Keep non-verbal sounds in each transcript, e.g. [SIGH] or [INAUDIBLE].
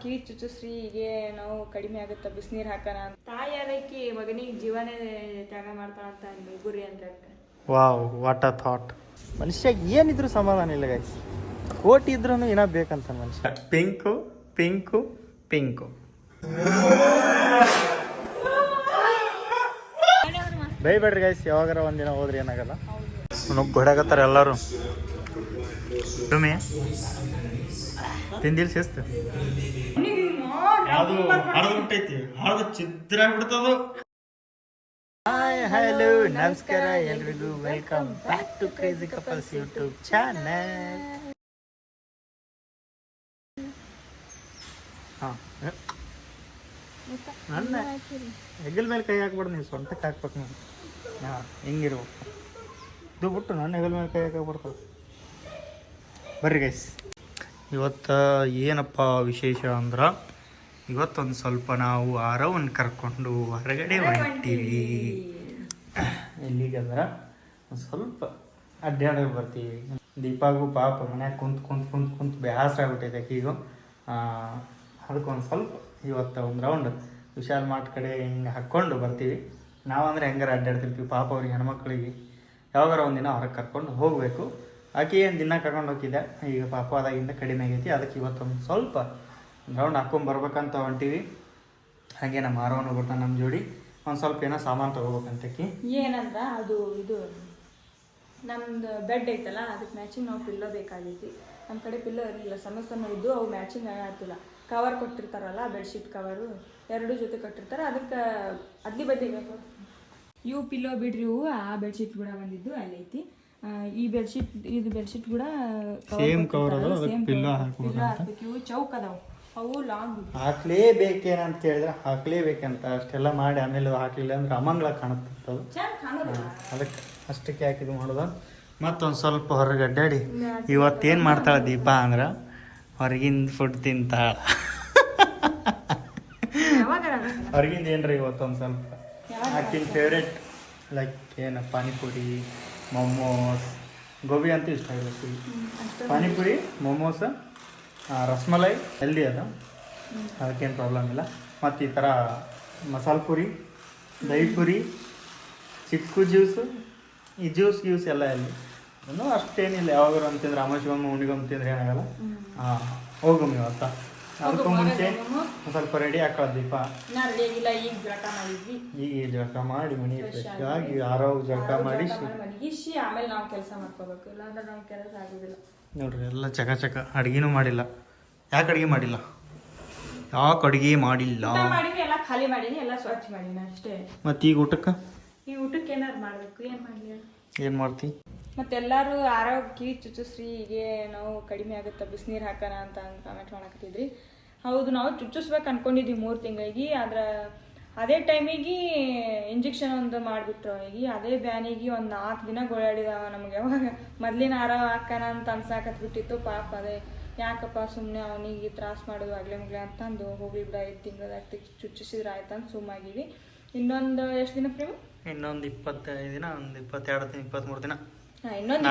ಕಿವಿ ಚುಚ್ಚುಸ್ರಿ ನಾವು ಕಡಿಮೆ ಆಗುತ್ತೆ ಬಿಸಿನೀರು ಹಾಕೋಣ ಅಂತ. ತಾಯಿ ಅದಕ್ಕೆ ಮಗನಿಗೆ ಜೀವನೇ ತ್ಯಾಗ ಮಾಡ್ತಾಳ ಅಂತ ಅನ್ಬೇಕು ಗುರಿ ಅಂತ ವಾವ್ ವಾಟ್ ಅ ಥಾಟ್ ಮನುಷ್ಯ ಏನಿದ್ರು ಸಮಾಧಾನ ಇಲ್ಲ ಗೈಸ್ ಕೋಟಿ ಇದ್ರೂ ಏನೋ ಬೇಕಂತ ಮನುಷ್ಯ. Pink pink Pinku. ಬೈಬೇಡ್ರಿ ಗೈಸ್ ಯಾವಾಗಾರ ಒಂದಿನ ಹೋದ್ರಿ ಏನಾಗಲ್ಲ. ನುಗ್ಗ್ ಹೊಡ್ಯಾಕತ್ತಾರ ಎಲ್ಲರೂ. ತಿಂದಿಲ್ ಶಿಸ್ತು. ಅದು ಹರಿದು ಬಿಟ್ಟೈತಿ ಹರಿದು ಚಿತ್ರ ಬಿಡ್ತದು ಹಾಯ್ ಹಲೋ ನಮಸ್ಕಾರ ಎಲ್ರಿಗೂ welcome back to crazy couples YouTube channel ಹಾಂ ನನ್ನ ಹೆಗಲ್ ಮೇಲೆ ಕೈ ಹಾಕ್ಬಾರ್ದು ನೀವು ಸೊಂಟಕ್ಕೆ ಹಾಕ್ಬೇಕು ನೀವು ಹಾಂ ಹಿಂಗಿರ್ಬೇಕು ಇದು ಬಿಟ್ಟು ನನ್ನ ಹೆಗಲ್ ಮೇಲೆ ಕೈ ಹಾಕಬಾರ್ದು ಬರ್ರಿ ಗೈಸ್ ಇವತ್ತು ಏನಪ್ಪ ವಿಶೇಷ ಅಂದ್ರೆ, ಇವತ್ತೊಂದು ಸ್ವಲ್ಪ ನಾವು ಆರವನ್ನ ಕರ್ಕೊಂಡು ಹೊರಗಡೆ ಹೊಂಟೀವಿ. ಎಲ್ಲಿಗಂದ್ರೆ ಒಂದು ಸ್ವಲ್ಪ ಅಡ್ಡಾಡೋಕೆ ಬರ್ತೀವಿ. ದೀಪಾಗೂ ಪಾಪ ಮನ್ಯಾಗ ಕುಂತ್ ಕುಂತ್ ಕುಂತ್ ಕುಂತ್ ಬೇಸರ ಆಗ್ಬಿಟ್ಟೈತೆ ಈಗ ಅದಕ್ಕೊಂದು ಸ್ವಲ್ಪ ಇವತ್ತು ಒಂದು ರೌಂಡ್ ವಿಶಾಲ್ ಮಾರ್ಟ್ ಕಡೆ ಹಿಂಗೆ ಹಾಕ್ಕೊಂಡು ಬರ್ತೀವಿ. ನಾವಂದ್ರೆ ಹೆಂಗಾರ ಅಡ್ಡಾಡ್ತಿರ್ತೀವಿ ಪಾಪ ಅವ್ರಿಗೆ ಹೆಣ್ಮಕ್ಳಿಗೆ. ಯಾವಾಗಾರ ಒಂದಿನ ಹೊರಗೆ ಕರ್ಕೊಂಡು ಹೋಗಬೇಕು. ಆಕೆ ಏನು ದಿನ ಕರ್ಕೊಂಡು ಹೋಗಿದ್ದೆ? ಈಗ ಪಾಪ ಅದಾಗಿಂದ ಕಡಿಮೆ ಆಗೈತಿ. ಅದಕ್ಕೆ ಇವತ್ತೊಂದು ಸ್ವಲ್ಪ ರೌಂಡ್ ಹಾಕೊಂಡು ಬರ್ಬೇಕಂತ ಹೊಂಟೀವಿ. ಹಾಗೆ ನಮ್ಮ ಆರವನು ಬರ್ತಾನೆ ನಮ್ಮ ಜೋಡಿ. ಒಂದು ಸ್ವಲ್ಪ ಏನೋ ಸಾಮಾನು ತೊಗೋಬೇಕಂತಕಿ ಏನಂದ್ರ ಅದು ಇದು ನಮ್ದು ಬೆಡ್ ಐತಲ್ಲ ಅದಕ್ಕೆ ಮ್ಯಾಚಿಂಗ್ ನಾವು ಪಿಲ್ಲೋ ಬೇಕಾಗೈತಿ. ನಮ್ಮ ಕಡೆ ಪಿಲ್ಲೋ ಇರಲಿಲ್ಲ ಸಣ್ಣ ಸಣ್ಣ ಇದ್ದು ಅವು ಮ್ಯಾಚಿಂಗ್ ಆಗ್ತಿಲ್ಲ. ಕವರ್ ಕೊಟ್ಟಿರ್ತಾರಲ್ಲ ಬೆಡ್ಶೀಟ್ ಕವರು ಎರಡು ಜೊತೆ ಕೊಟ್ಟಿರ್ತಾರೆ. ಅದಕ್ಕೆ ಅದ್ಲಿ ಬದ್ಲಿ ಬೇಕು. ಇವು ಪಿಲ್ಲೋ ಬಿಡ್ರಿ ಇವು ಆ ಬೆಡ್ಶೀಟ್ ಕೂಡ ಬಂದಿದ್ದು ಅಲ್ಲೈತಿ. ಈ ಬೆಡ್ಶೀಟ್ ಇದು ಬೆಡ್ಶೀಟ್ ಕೂಡ ಸೇಮ್ ಕವರ್ ಅದು ಹಾಕ್ಬೇಕಂತ. ಹಾಕ್ಬೇಕು ಇವು ಚೌಕ್ ಅದಾವ. ಅವು ಲಾಂಗ್ ಹಾಕ್ಲೇಬೇಕೇನಂತ ಹೇಳಿದ್ರೆ ಹಾಕ್ಲೇಬೇಕಂತ. ಅಷ್ಟೆಲ್ಲ ಮಾಡಿ ಆಮೇಲೆ ಹಾಕ್ಲಿಲ್ಲ ಅಂದ್ರೆ ಅಮಂಗಳ ಕಾಣುತ್ತೆ ಅದು. ಚೆನ್ನಾಗಿ ಕಾಣೋದಿಲ್ಲ ಅದಕ್ಕೆ ಅಷ್ಟಕ್ಕೆ ಹಾಕಿದ್ ಮಾಡೋದು ಮತ್ತೊಂದು ಸ್ವಲ್ಪ ಹೊರಗೆ ಅಡ್ಡಾಡಿ. ಇವತ್ತೇನು ಮಾಡ್ತಾಳೆ ದೀಪ ಅಂದ್ರೆ ಹೊರಗಿಂದ ಫುಡ್ ತಿಂತಾಳ. ಹೊರಗಿಂದ ಏನ್ರಿ ಇವತ್ತೊಂದು ಸ್ವಲ್ಪ? ಆಕಿನ ಫೇವ್ರೇಟ್ ಲೈಕ್ ಏನು ಪಾನಿಪುರಿ ಮೊಮೋಸ್ ಗೋಬಿ ಅಂತ ಇಷ್ಟ ಆಗಿರುತ್ತೆ ಪಾನಿಪುರಿ ಮೊಮೋಸ್ ರಸ್ಮಲೈ ಹೆಲ್ದಿ ಅದು. ಅದಕ್ಕೇನು ಪ್ರಾಬ್ಲಮ್ ಇಲ್ಲ. ಮತ್ತು ಈ ಥರ ಮಸಾಲೆ ಪುರಿ ದಹಿ ಪುರಿ ಚಿಕ್ಕು ಜ್ಯೂಸು ಈ ಜ್ಯೂಸ್ ಗ್ಯೂಸ್ ಎಲ್ಲ ಇಲ್ಲಿ ಅಷ್ಟೇನಿಲ್ಲ. ಯಾವಾಗಾರು ಅಂತಂದ್ರೆ ಅಮಾಶಿವಮ್ಮ ಉಣಿಗೊಮ್ಮ ತಿಂದ್ರೆ ಏನಾಗಲ್ಲ. ಹಾಂ ಹೋಗಮ್ಮ ಇವತ್ತ ಅದಕ್ಕೂ ಮುಂಚೆ ಸ್ವಲ್ಪ ರೆಡಿ ಹಾಕೋದು ದೀಪ. ನಾ ಈಗ ಜಳಕ ಮಾಡಿದ್ವಿ. ಈಗ ಜಳಕ ಮಾಡಿ ಮನೆ ಫ್ರೆಶ್ ಆಗಿ ಆರೋಗ್ಯ ಜಳಕ ಮಾಡಿ ಶು- ಆಮೇಲೆ ನಾವು ಕೆಲಸ ಮಾಡ್ಕೋಬೇಕು. ಇಲ್ಲಾಂದ್ರೆ ನಾವು ಕೆಲಸ ಆಗೋದಿಲ್ಲ. ನೋಡ್ರಿ ಎಲ್ಲ ಚಕ ಚಕ. ಅಡ್ಗಿನೂ ಮಾಡಿಲ್ಲ. ಯಾಕೆ ಅಡುಗೆ ಮಾಡಿಲ್ಲ? ಯಾಕೆ ಅಡುಗೆ ಮಾಡಿಲ್ಲ? ಊಟ ಎಲ್ಲ ಖಾಲಿ ಮಾಡೀನಿ ಎಲ್ಲ ಸ್ವಚ್ಛ ಮಾಡೀನಿ ಅಷ್ಟೇ. ಮತ್ತೆ ಈಗ ಊಟಕ್ಕೆ? ಈ ಊಟಕ್ಕೆ ಏನಾರು ಮಾಡಬೇಕು ಏನು ಮಾಡ್ಲಿ ಏನು ಮಾಡ್ತಿ? ಮತ್ತೆಲ್ಲರೂ ಆರೋಗ್ಯ ಕಿವಿ ಚುಚ್ಚುಸ್ರಿ, ಹೀಗೆ ನಾವು ಕಡಿಮೆ ಆಗುತ್ತೆ ಬಿಸಿನೀರು ಹಾಕೋಣ ಅಂತ ಕಾಮೆಂಟ್ ಮಾಡಕತ್ತಿದ್ರಿ. ಹೌದು, ನಾವು ಚುಚ್ಚಿಸ್ಬೇಕು ಅನ್ಕೊಂಡಿದ್ವಿ ಮೂರು ತಿಂಗಳಿಗೆ. ಆದ್ರೆ ಅದೇ ಟೈಮಿಗೆ ಇಂಜೆಕ್ಷನ್ ಒಂದು ಮಾಡಿಬಿಟ್ರು. ಅವನಿಗೆ ಅದೇ ಬ್ಯಾನಿಗೆ ಒಂದು ನಾಲ್ಕು ದಿನ ಗೋಳಾಡಿದವ ನಮಗೆ. ಯಾವಾಗ ಮೊದ್ಲಿನ ಆರೋ ಹಾಕೋಣ ಅಂತ ಅನ್ಸಾಕತ್ಬಿಟ್ಟಿತ್ತು ಪಾಪ ಅದೇ ಯಾಕಪ್ಪ ಸುಮ್ಮನೆ ಅವನಿಗೆ ತ್ರಾಸ ಮಾಡೋದು ಆಗ್ಲೇ ಮುಗ್ಲೆ ಅಂತಂದು ಹೋಗಿ ಬಿಡ ಐದು ತಿಂಗಳದಾಗ ಚುಚ್ಚಿಸಿದ್ರೆ ಆಯ್ತಂತ ಸುಮ್ಮಾಗಿವಿ. ಇನ್ನೊಂದು ಎಷ್ಟು ದಿನ ಪ್ರೇಮ? ಇನ್ನೊಂದು ಇಪ್ಪತ್ತೈದು ದಿನ, ಒಂದು ಇಪ್ಪತ್ತೆರಡು ದಿನ ಇಪ್ಪತ್ತ್ಮೂರು ದಿನ. ಇನ್ನೊಂದ್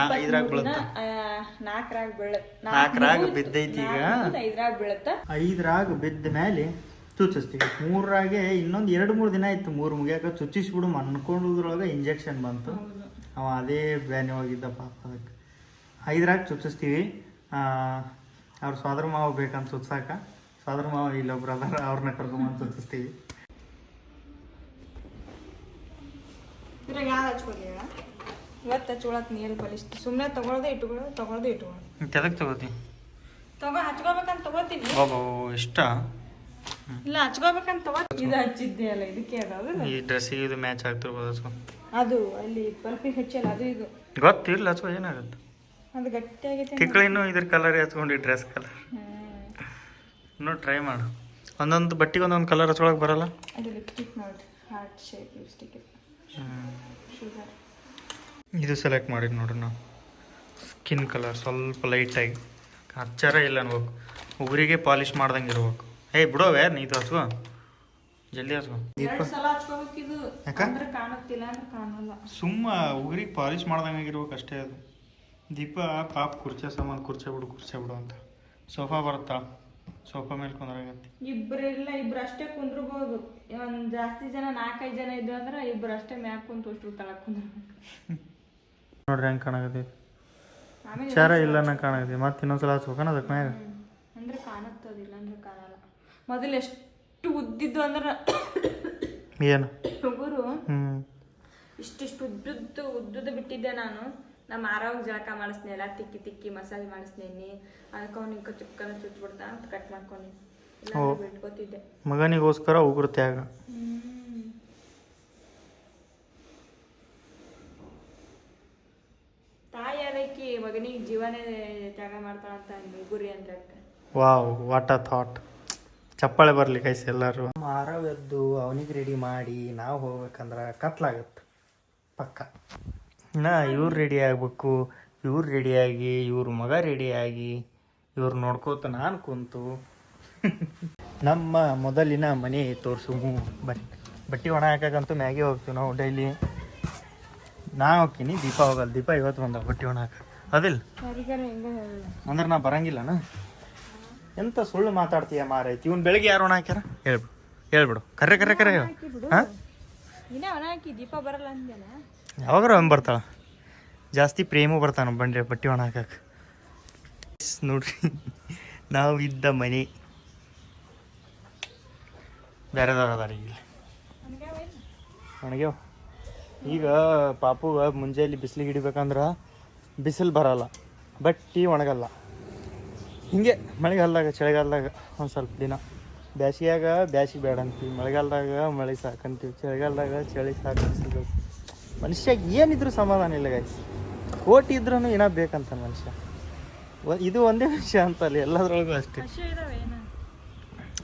ನಾಲ್ಕರಾಗ್ ಬೀಳತ್ ನಾಲ್ಕರಾಗ್ ಬಿದ್ದೈತಿ ಈಗ. ಐದ್ರಾಗ ಬೀಳತ್ತ? ಐದರಾಗ ಬಿದ್ದ ಮೇಲೆ ಚುಚ್ಚಿಸ್ತೀವಿ. ಮೂರರಾಗೆ ಇನ್ನೊಂದು ಎರಡು ಮೂರು ದಿನ ಇತ್ತು ಮೂರು ಮುಗಿಯಾಕ ಚುಚ್ಚಿಸ್ಬಿಡು ಅನ್ಕೊಂಡ್ರೊಳಗ ಇಂಜೆಕ್ಷನ್ ಬಂತು. ಅವ ಅದೇ ಬ್ಯಾನಿ ಹೋಗಿದ್ದ ಪಾಪ ಅದಕ್ಕೆ. ಐದರಾಗ ಚುಚ್ಚಿಸ್ತೀವಿ. ಅವ್ರ ಸ್ವಾದ್ರ ಮಾವ ಬೇಕಂತ ಚುಚ್ಚಾಕ ಸ್ವಾದ್ರ ಮಾವ ಇಲ್ಲ ಬ್ರದರ್ ಅವ್ರನ್ನ ಕರ್ಕೊಂಬಂದು ಚುಚ್ಚಿಸ್ತೀವಿ. ಇವತ್ತು ಹಚ್ಕೊಳತ್ ನೀರು ಬಲಿಷ್ಠ ಸುಮ್ಮನೆ ತಗೊಳ್ದೆ ಇಟ್ಕೊಳ್ಳೋದು ತಗೊಳ್ದೆ ಇಟ್ಕೊಳ್ಳೋದು ಎದಕ್ಕೆ ತಗೋತಿ? ತಗೋ ಹಚ್ಕೋಬೇಕಂತ ತಗೋತೀನಿ. ಬಾಬಾ ಇಷ್ಟ? ಇಲ್ಲ ಹಚ್ಕೋಬೇಕಂತ ತಗೋ ಇದು ಹಚ್ಚಿದ್ದೆ ಅಲ್ಲ ಇದಕ್ಕೆ ಅದು ಈ ಡ್ರೆಸ್ಸಿಗೆ ಇದು ಮ್ಯಾಚ್ ಆಗ್ತಿರ್ಬೋದು ಅದು ಅದು ಅಲ್ಲಿ ಬಲ್ಪಿಗೆ ಹಚ್ಚಲ್ಲ ಅದು ಇದು. ಗೊತ್ತಿಲ್ಲ ಅಥವಾ ಏನಾಗುತ್ತೆ? ಅದು ಗಟ್ಟಿಯಾಗಿ ಆಗೈತೆ ತಿಕ್ಕಳಿನೂ ಇದ್ರ ಕಲರ್ ಹಚ್ಕೊಂಡು ಡ್ರೆಸ್ ಕಲರ್ ಇನ್ನು ಟ್ರೈ ಮಾಡು. ಒಂದೊಂದು ಬಟ್ಟೆಗೆ ಒಂದೊಂದು ಕಲರ್ ಹಚ್ಕೊಳಕ್ ಬರಲ್ಲ? ಅದು ಲಿಪ್ಸ್ಟಿಕ್ ನೋಡಿ ಹಾರ್ಟ್ ಶೇಪ್ ಲಿಪ್ಸ್ಟಿಕ್ ಶುಗರ್ ಇದು ಸೆಲೆಕ್ಟ್ ಮಾಡಿ ನೋಡೋಣ ನಾವು. ಸ್ಕಿನ್ ಕಲರ್ ಸ್ವಲ್ಪ ಲೈಟಾಗಿ ಹಚ್ಚಾರ ಇಲ್ಲ ಅನ್ಬೇಕು ಉಗುರಿಗೆ ಪಾಲಿಶ್ ಮಾಡ್ದಂಗೆ ಇರ್ಬೇಕು. ಏಯ್ ಬಿಡೋವೆ ನೀತು ಹಚ್ಕೋ. ಜಲ್ದಿ ಹಚ್ಕೋ. ದೀಪ ಸುಮ್ಮ ಉಗುರಿಗೆ ಪಾಲಿಶ್ ಮಾಡ್ದಂಗೆ ಇರ್ಬೇಕು ಅಷ್ಟೇ ಅದು. ದೀಪ ಪಾಪ ಕುರ್ಚೆ ಸಾಮಾನು ಕುರ್ಚೆ ಬಿಡು ಕುರ್ಚೆ ಬಿಡು ಅಂತ. ಸೋಫಾ ಬರುತ್ತಾ? ಸೋಫಾ ಮೇಲೆ ಕುಂದ್ರಾಗತ್ತೆ. ಇಬ್ಬರಿಲ್ಲ ಇಬ್ರು ಅಷ್ಟೇ ಕುಂದ್ರಬಹುದು ಒಂದು ಜಾಸ್ತಿ ಜನ ನಾಲ್ಕೈದು ಜನ ಇದ್ದು ಅಂದ್ರೆ ಇಬ್ರು ಅಷ್ಟೇ ಮ್ಯಾಕ್ ಕುಂತು ಅಷ್ಟು ತಳಕ್ ಕುಂದ್ರ [LAUGHS] ನೋಡ್ರಿ ಹೆಂಗೆ ಕಾಣಕತ್ತೈತಿ. ಚಾರ ಇಲ್ಲ ನಂಗೆ ಕಾಣಕತ್ತೈತಿ. ಮತ್ತೆ ಇನ್ನೊಂದ್ಸಲ ಹಚ್ಬೇಕನ ಅದಕ್ಕೆ ಮ್ಯಾಗ. ಅಂದ್ರೆ ಕಾಣತ್ತದಿಲ್ಲ ಅಂದ್ರೆ ಕಾಣಲ್ಲ. ಮೊದಲು ಎಷ್ಟು ಉದ್ದಿದ್ದು ಅಂದ್ರೆ ಏನು? ಹುಗುರು ಇಷ್ಟಿಷ್ಟು ಉದ್ದುದ್ದು ಉದ್ದುದ್ದು ಬಿಟ್ಟಿದ್ದೆ ನಾನು. ನಮ್ಮ ಆರೋಗ ಜಳಕ ಮಾಡಿಸ್ನಿ ಎಲ್ಲ ತಿಕ್ಕಿ ತಿಕ್ಕಿ ಮಸಾಲೆ ಮಾಡಿಸ್ನೇನಿ ಅದಕ್ಕೆ ಅವ್ನಿಗೆ ಚುಕ್ಕನ ಚುಚ್ಬಿಡ್ತಾ ಅಂತ ಕಟ್ ಮಾಡ್ಕೊಂಡು. ಬಿಟ್ಕೋತಿದ್ದೆ. ಮಗನಿಗೋಸ್ಕರ ಉಗುರು ತ್ಯಾಗ. ತಾಯಿ ಅದಕ್ಕೆ ಮಗನಿಗೆ ಜೀವನೇ ತ್ಯಾಗ ಮಾಡ್ತಾಳಂತ ಗುರಿ ಅಂದ್ರೆ ವಾವ್ ವಾಟ್ ಅ ಥಾಟ್ ಚಪ್ಪಾಳೆ ಬರಲಿ ಕೈಸ್ ಎಲ್ಲರೂ. ಮಾರವ್ ಎದ್ದು ಅವನಿಗೆ ರೆಡಿ ಮಾಡಿ ನಾವು ಹೋಗ್ಬೇಕಂದ್ರೆ ಕತ್ಲಾಗತ್ತೆ ಪಕ್ಕ. ನಾ ಇವ್ರು ರೆಡಿ ಆಗ್ಬೇಕು ಇವ್ರು ರೆಡಿಯಾಗಿ ಇವ್ರ ಮಗ ರೆಡಿಯಾಗಿ ಇವ್ರು ನೋಡ್ಕೋತ ನಾನು ಕುಂತು. ನಮ್ಮ ಮೊದಲಿನ ಮನೆ ತೋರಿಸು. ಬಟ್ ಬಟ್ಟೆ ಒಣ ಹಾಕಕ್ಕಂತೂ ಮ್ಯಾಗೆ ಹೋಗ್ತೀವಿ ನಾವು ಡೈಲಿ. ನಾ ಹೋಗ್ತೀನಿ ದೀಪ ಹೋಗಲ್ಲ. ದೀಪ ಇವತ್ತು ಬಂದ ಬಟ್ಟೆ ಒಣ ಅದಿಲ್? ಅದಿಲ್ಲ ಅಂದ್ರೆ ನಾ ಬರಂಗಿಲ್ಲನ? ಎಂತ ಸುಳ್ಳು ಮಾತಾಡ್ತೀಯ ಮಾರೈತಿ ಇವನ್ ಬೆಳಿಗ್ಗೆ ಯಾರು ಒಣ ಹಾಕ್ಯಾರ? ಹೇಳ್ಬಿಡು. ಹೇಳ್ಬಿಡು. ಕರೆ ಕರೆ ಕರೆ ಹಾಂ? ಯಾವಾಗಾರ ಒಮ್ಮೆ ಬರ್ತಾಳ? ಜಾಸ್ತಿ ಪ್ರೇಮು ಬರ್ತಾನ ಬಂದ್ರೆ ಬಟ್ಟೆ ಒಣ ಹಾಕಕ್ಕೆ ನೋಡ್ರಿ. ನಾವು ಇದ್ದ ಮನೆ. ಬೇರೆದವ್ರು ಅದಾರ ಈಗ ಒಣಗ್ಯಾವ? ಈಗ ಪಾಪುಗ ಮುಂಜಾನೆ ಬಿಸಿಲಿಗೆ ಹಿಡಿಬೇಕಂದ್ರೆ ಬಿಸಿಲು ಬರಲ್ಲ ಬಟ್ಟಿ ಒಣಗಲ್ಲ. ಹಿಂಗೆ ಮಳೆಗಾಲದಾಗ ಚಳಿಗಾಲದಾಗ ಒಂದು ಸ್ವಲ್ಪ ದಿನ. ಬ್ಯಾಸಿಗ್ಯಾಗ ಬ್ಯಾಸಿಗೆ ಬೇಡ ಅಂತೀವಿ ಮಳೆಗಾಲದಾಗ ಮಳೆ ಸಾಕಂತೀವಿ ಚಳಿಗಾಲದಾಗ ಚಳಿ ಸಾಕು ಮನುಷ್ಯ ಮನುಷ್ಯಾಗ ಏನಿದ್ರು ಸಮಾಧಾನ ಇಲ್ಲ ಗೈಸ್ ಕೋಟಿ ಇದ್ರೂ ಏನೋ ಬೇಕಂತ ಮನುಷ್ಯ. ಇದು ಒಂದೇ [LAUGHS] ವಿಷಯ ಅಂತಲ್ಲ ಎಲ್ಲದ್ರೊಳಗೂ ಅಷ್ಟೇ.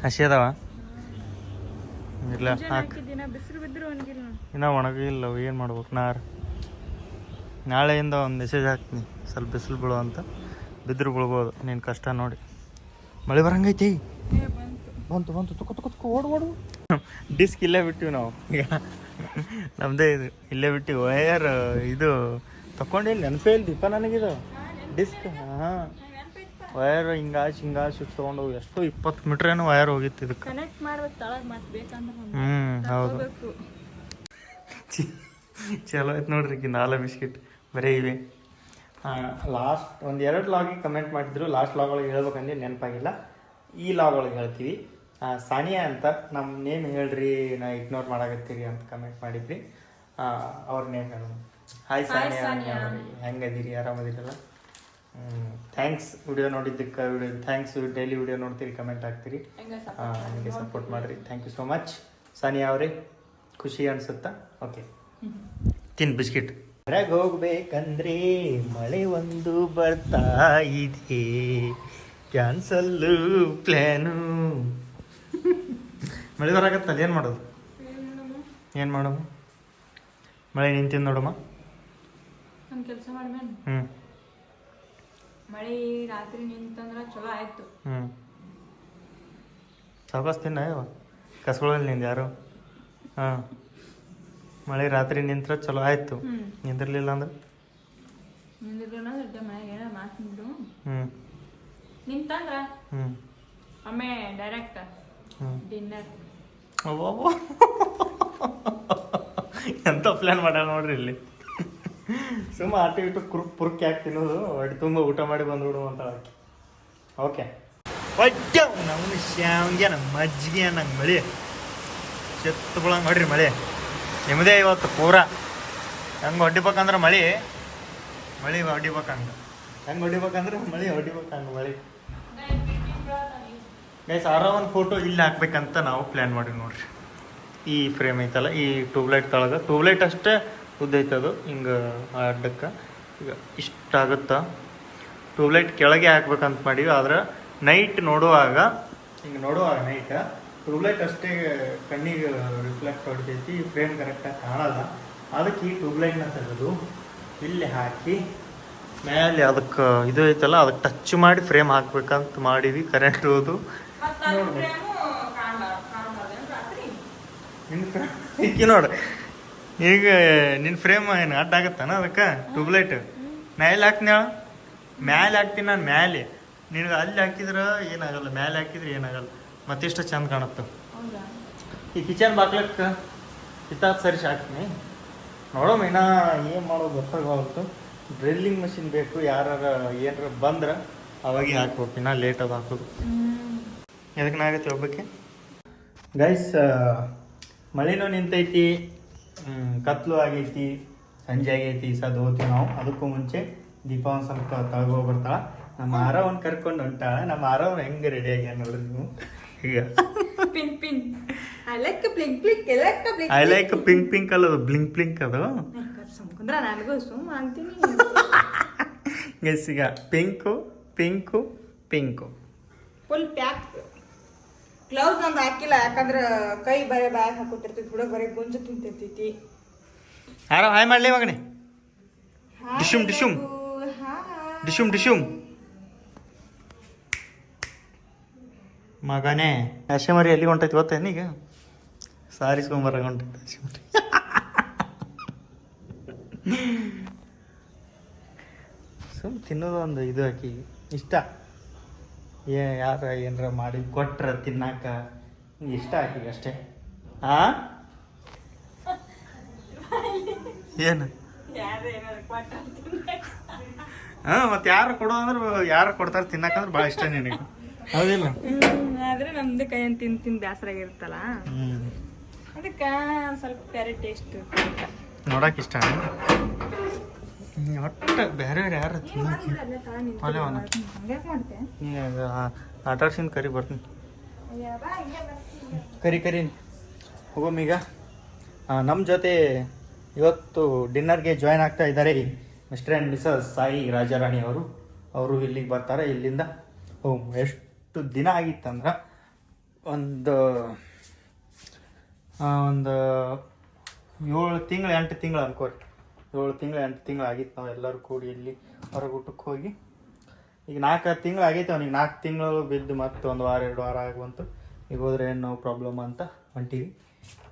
ಹಸಿ ಅದಾವ ಇಲ್ಲ ಹಾಕ್. ಹಾಕಿ ದಿನ ಬಿಸಿಲು ಬಿದ್ರು ಒಣಗಿಲ್ಲ ಇನ್ನೂ ಒಣಗಿಲ್ಲ ಏನು ಮಾಡ್ಬೇಕು ನಾರು. ನಾಳೆಯಿಂದ ಒಂದು ಮೆಸೇಜ್ ಹಾಕ್ತೀನಿ ಸ್ವಲ್ಪ ಬಿಸಿಲು ಬೀಳು ಅಂತ. ಬಿದ್ರು ಬೀಳ್ಬೋದು ನೀನು ಕಷ್ಟ ನೋಡಿ. ಮಳೆ ಬರಂಗೈತಿ? ಬಂತು. ಬಂತು ತುಕ ತುಕ ತುಕ ಓಡು ಓಡು ಡಿಸ್ಕ್ ಇಲ್ಲೇ ಬಿಟ್ಟಿವಿ ನಾವು. ಈಗ ನಮ್ಮದೇ ಇದು ಇಲ್ಲೇ ಬಿಟ್ಟಿವಿ. ವಯರ್ ಇದು ತಗೊಂಡಿಲ್ಲ ನೆನಪೇ ಇಲ್ಲ ದೀಪ ನನಗಿದು ಡಿಸ್ಕ್ ಹಾಂ. ವಯರ್ ಹಿಂಗಾಶ್ ಹಿಂಗಾಶ್ ತೊಗೊಂಡು ಎಷ್ಟು ಇಪ್ಪತ್ತು ಮೀಟ್ರ್ ಏನೋ ವಯರ್ ಹೋಗಿತ್ತು ಇದಕ್ಕೆ. ಕನೆಕ್ಟ್ ಮಾಡ್ಬೇಕು ತಳಗ್ ಮತ್ತೆ ಬೇಕಂದ್ರೆ ಹ್ಞೂ ಹೌದು. ಚಲೋ ಆಯ್ತು ನೋಡ್ರಿ ಈ ನಾಲ್ಕು ಬಿಸ್ಕಿಟ್. ಬರೀ ಇವೆ. ಲಾಸ್ಟ್ ಒಂದು ಎರಡು ಲಾಗಿಗೆ ಕಮೆಂಟ್ ಮಾಡಿದ್ರು. ಲಾಸ್ಟ್ ಲಾಗ್ ಒಳಗೆ ಹೇಳ್ಬೇಕಂದ್ರೆ ನೆನಪಾಗಿಲ್ಲ. ಈ ಲಾಗ್ ಒಳಗೆ ಹೇಳ್ತೀವಿ. ಸಾನಿಯಾ ಅಂತ ನಮ್ಮ ನೇಮ್ ಹೇಳ್ರಿ ನಾ ಇಗ್ನೋರ್ ಮಾಡಾಕತ್ತೀರಿ ಅಂತ ಕಮೆಂಟ್ ಮಾಡಿದ್ರಿ. ಅವ್ರ ನೇಮ್ ಹೇಳೋದು ಹಾಯ್ ಸಾನಿಯಾ. ಹೆಂಗದಿರಿ ಆರಾಮದಿರಲ್ಲ? ಥ್ಯಾಂಕ್ಸ್ ವಿಡಿಯೋ ನೋಡಿದ್ದಕ್ಕೆ ವಿಡಿಯೋ ಥ್ಯಾಂಕ್ಸ್ ಡೈಲಿ ವಿಡಿಯೋ ನೋಡ್ತೀರಿ ಕಮೆಂಟ್ ಹಾಕ್ತೀರಿ. ಹಾಂ ನನಗೆ ಸಪೋರ್ಟ್ ಮಾಡಿರಿ. Thank you so much Sania ಅವರೇ ಖುಷಿ ಅನ್ಸುತ್ತಾ? ಓಕೆ ತಿನ್ ಬಿಸ್ಕಿಟ್. ಹೊರಗೆ ಹೋಗ್ಬೇಕಂದ್ರೆ ಮಳೆ ಒಂದು ಬರ್ತಾ ಇದೆ. ಕ್ಯಾನ್ಸಲ್ಲು ಪ್ಲ್ಯಾನು ಮಳೆ ಬರಾಕತ್ತಲ್ಲ ಏನು ಮಾಡೋದು? ಏನು ಮಾಡೋದು? ಮಳೆ ನಿಂತಿದ್ದು ನೋಡಮ್ಮ. ಹ್ಞೂ ಮಳಿ ರಾತ್ರಿ ನಿಂತಂದ್ರ ಚಲೋ ಆಯ್ತು. ಹ್ಞೂ ಸಾವಕಾಶ ತಿನ್ನ ಕಸ್ಗಳಲ್ಲಿ ನಿಂದ ಯಾರು? ಹಾಂ. ಮಳೆ ರಾತ್ರಿ ನಿಂತ್ರ ಚಲೋ ಆಯ್ತು. ಹ್ಮ್. ನಿಂದಿರ್ಲಿಲ್ಲ ಅಂದ್ರೆ? ನಿಂದಿದ್ರು ದೊಡ್ಡ ಮನೆಗೆ ಏನೋ ಮಾಡ್ತಿದ್ರು ಹ್ಞೂ ನಿಂತಂದ್ರ? ಹ್ಞೂ ಒಮ್ಮೆ ಡೈರೆಕ್ಟ್ ಹ್ಞೂ ಡಿನ್ನರ್ ಅವ್ವವ್ವ. ಎಂತ ಪ್ಲಾನ್ ಮಾಡ್ಯಾರ ನೋಡ್ರಿ ಇಲ್ಲಿ ಸುಮ್ಮ ಆಟಿ ಇಟ್ಟು ಕುರುಕ್ ಪುರುಕ್ ಯಾಕೆ ತಿನ್ನೋದು. ಹೊಟ್ಟೆ ತುಂಬ ಊಟ ಮಾಡಿ ಬಂದ್ಬಿಡು ಅಂತ ಆಕಿ. ಓಕೆ. ನಮ್ಮ ಶ್ಯಾವಿಗೆ ನಮ್ಮ ಮಜ್ಜಿಗೆ ನಂಗೆ ಮಳೆ. ಚೆತ್ತು ಬಿಳಂಗೆ ನೋಡ್ರಿ ಮಳೆ. ನಿಮ್ಮದೇ ಇವತ್ತು ಪೂರ. ಹೆಂಗೆ ಹೊಡಿಬೇಕಂದ್ರೆ ಮಳೆ. ಮಳೆ ಹೊಡಿಬೇಕಂಗೆ. ಹೆಂಗೆ ಹೊಡಿಬೇಕಂದ್ರೆ ಮಳೆ ಹೊಡಿಬೇಕಂಗೆ ಮಳೆ. ಗೈಸ್ ಆರೋ ಒಂದು ಫೋಟೋ ಇಲ್ಲಿ ಹಾಕ್ಬೇಕಂತ ನಾವು ಪ್ಲ್ಯಾನ್ ಮಾಡಿ ನೋಡ್ರಿ. ಈ ಫ್ರೇಮ್ ಐತಲ್ಲ, ಈ ಟ್ಯೂಬ್ಲೈಟ್ ತಳಗ. ಟ್ಯೂಬ್ಲೈಟ್ ಅಷ್ಟೇ ಉದ್ದ ಅದು. ಹಿಂಗೆ ಅಡ್ಡಕ್ಕೆ. ಈಗ ಇಷ್ಟ ಆಗುತ್ತಾ? ಟ್ಯೂಬ್ಲೈಟ್ ಕೆಳಗೆ ಹಾಕ್ಬೇಕಂತ ಮಾಡೀವಿ ಆದ್ರೆ ನೈಟ್ ನೋಡುವಾಗ ಹಿಂಗೆ ನೋಡುವಾಗ ನೈಟ್ ಟ್ಯೂಬ್ಲೈಟ್ ಅಷ್ಟೇ ಕಣ್ಣಿಗೆ ರಿಫ್ಲೆಕ್ಟ್ ಹೊಡಿತೈತಿ ಫ್ರೇಮ್ ಕರೆಕ್ಟಾಗಿ ಕಾಣಲ್ಲ. ಅದಕ್ಕೆ ಈ ಟ್ಯೂಬ್ಲೈಟ್ನ ತೆಗೆದು ಇಲ್ಲಿ ಹಾಕಿ ಮೇಲೆ ಅದಕ್ಕೆ ಇದು ಐತಲ್ಲ ಅದಕ್ಕೆ ಟಚ್ ಮಾಡಿ ಫ್ರೇಮ್ ಹಾಕ್ಬೇಕಂತ ಮಾಡೀವಿ ಕರೆಂಟ್ ಹೋದು ನೋಡು. ಈಗ ನಿನ್ನ ಫ್ರೇಮ್ ಏನು ಅಡ್ಡ ಆಗತ್ತಾನ ಅದಕ್ಕೆ? ಟ್ಯೂಬ್ಲೈಟ್ ಮ್ಯಾಲೆ ಹಾಕ್ತೀನಿ ಹೇಳು ಮ್ಯಾಲೆ ಹಾಕ್ತೀನಿ ನಾನು ಮ್ಯಾಲೆ. ನಿನಗೆ ಅಲ್ಲಿ ಹಾಕಿದ್ರೆ ಏನಾಗಲ್ಲ ಮ್ಯಾಲೆ ಹಾಕಿದ್ರೆ ಏನಾಗಲ್ಲ. ಮತ್ತಿಷ್ಟು ಚಂದ ಕಾಣುತ್ತೆ. ಈ ಕಿಚನ್ ಬಾಗ್ಲಕ್ಕೆ ಇತ್ತಾಗ ಸರಿಸಿ ಹಾಕ್ತೀನಿ. ನೋಡೋಣ ಇನ್ನ ಏನು ಮಾಡೋದು ಗೊತ್ತಾಗವಲ್ತು ಡ್ರಿಲ್ಲಿಂಗ್ ಮಷಿನ್ ಬೇಕು ಯಾರು ಏನಾರ ಬಂದ್ರೆ ಅವಾಗ ಹಾಕ್ಬೇಕು. ಇನ್ನ ಲೇಟ್ ಅದ ಹಾಕೋದು. ಎದಕ್ಕೆ ನಾಗತ್ತೆ ಹೋಗ್ಬೇಕೆ ಗೈಸ್ ಮಳೆನೂ ನಿಂತೈತಿ. ಕತ್ಲು ಆಗೈತಿ ಸಂಜೆ ಆಗೈತಿ ಸದ್ ಹೋಗ್ತೀವಿ ನಾವು. ಅದಕ್ಕೂ ಮುಂಚೆ ದೀಪ ಒಂದು ಸ್ವಲ್ಪ ತಗೋ ಬರ್ತಾಳ ನಮ್ಮ ಆರವನ್ ಕರ್ಕೊಂಡು ಹೊಂಟಾಳ. ನಮ್ಮ ಆರ ಹೆಂಗ್ ರೆಡಿ ಆಗ್ಯಾನ ನೋಡ್ರಿ ನೀವು? ಈಗ. Pink pink. I like I like pink pink ಅಲ್ಲ ಬ್ಲಿಂಕ್ ಬ್ಲಿಂಕ್ ಅದು. ಕುಂದ್ರ ನನಗೂ ಸುಮ್ಮ ಅಂತೀನಿ ಗೈಸ್ ಈಗ Pinku Pinku Pinku full pack gloves ಒಂದು ಹಾಕಿಲ್ಲ ಯಾಕಂದ್ರೆ ಕೈ ಬರೆ ಬ್ಯಾಗ್ ಹಾಕೋತಿರ್ತೈತಿ ಹುಡುಗ ಬರೀ ಗುಂಜು ತಿಂತಿರ್ತೈತಿ ಯಾರೋ ಹಾಯ್ ಮಾಡ್ಲಿ ಮಗನೇ. ಡಿಶುಮ್, ಡಿಶುಮ್. ಡಿಶುಮ್ ಡಿಶುಮ್. ಮಗನೇ ಅಶಮರಿ ಎಲ್ಲಿ ಹೊಂಟೈತಿ ಗೊತ್ತೇನು ಈಗ ಸಾರಿಸ್ಕೊಂಬರ ಹೊಂಟೈತಿ ಅಶಮರಿ ಸುಮ್ ತಿನ್ನೋದು ಒಂದು ಇದು ಹಾಕಿ ಇಷ್ಟ. ಏ ಯಾರ ಏನಾರ ಮಾಡಿ ಕೊಟ್ರ ತಿನ್ನಾಕ ಇಷ್ಟ ಆಕಿಗೆ ಅಷ್ಟೇ? ಆ? ಏನು? ಹಾ ಮತ್ತೆ ಯಾರು ಕೊಡೋ ಅಂದ್ರೆ ಯಾರು ಕೊಡ್ತಾರೆ ತಿನ್ನಕಂದ್ರೆ ಭಾಳ ಇಷ್ಟ ನಿನಗೆ. ಹೌದಿಲ್ಲ? ಆದ್ರೆ ನಮ್ದು ಕೈ ಅಂತ ತಿಂದು ತಿಂದು ಬೇಸರಾಗಿರುತ್ತಲ್ಲ ಅದಕ್ಕೆ ಸ್ವಲ್ಪ ಬೇರೆ ಟೇಸ್ಟ್ ನೋಡಕ್ಕೆ ಇಷ್ಟ ಒಟ್ಟು ಬೇರೆ ಯಾರು ಹಂಗ್ಯಾಕ್ ಮಾಡ್ತೆ ನೀ ಆಟಾಡ್ಸಿಂದ ಕರಿ, ಬರ್ತೀನಿ. ಕರಿ ಕರಿ. ಹೋಗಮ್ಮೀಗ ನಮ್ಮ ಜೊತೆ ಇವತ್ತು ಡಿನ್ನರ್ಗೆ ಜಾಯ್ನ್ ಆಗ್ತಾ ಇದ್ದಾರೆ mister and missus Sai Rajarani ಅವರು. ಅವರು ಇಲ್ಲಿಗೆ ಬರ್ತಾರೆ. ಇಲ್ಲಿಂದ, ಓ, ಎಷ್ಟು ದಿನ ಆಗಿತ್ತಂದ್ರೆ ಒಂದು ಒಂದು ಏಳು ತಿಂಗಳು, ಎಂಟು ತಿಂಗಳು ಅನ್ಕೋರಿ. ಏಳು ತಿಂಗಳು ಎಂಟು ತಿಂಗಳು ಆಗಿತ್ತು ನಾವು ಎಲ್ಲರೂ ಕೂಡಿ ಇಲ್ಲಿ ಹೊರಗೆ ಊಟಕ್ಕೆ ಹೋಗಿ. ಈಗ ನಾಲ್ಕು ತಿಂಗಳು ಆಗೈತೆ ಅವ್ನಿಗೆ. ನಾಲ್ಕು ತಿಂಗಳು ಬಿದ್ದು ಮತ್ತೆ ಒಂದು ವಾರ ಎರಡು ವಾರ ಆಗುವಂತು ಈಗ ಹೋದ್ರೆ ಏನು ಪ್ರಾಬ್ಲಮ್ ಅಂತ ಹೊಂಟೀವಿ.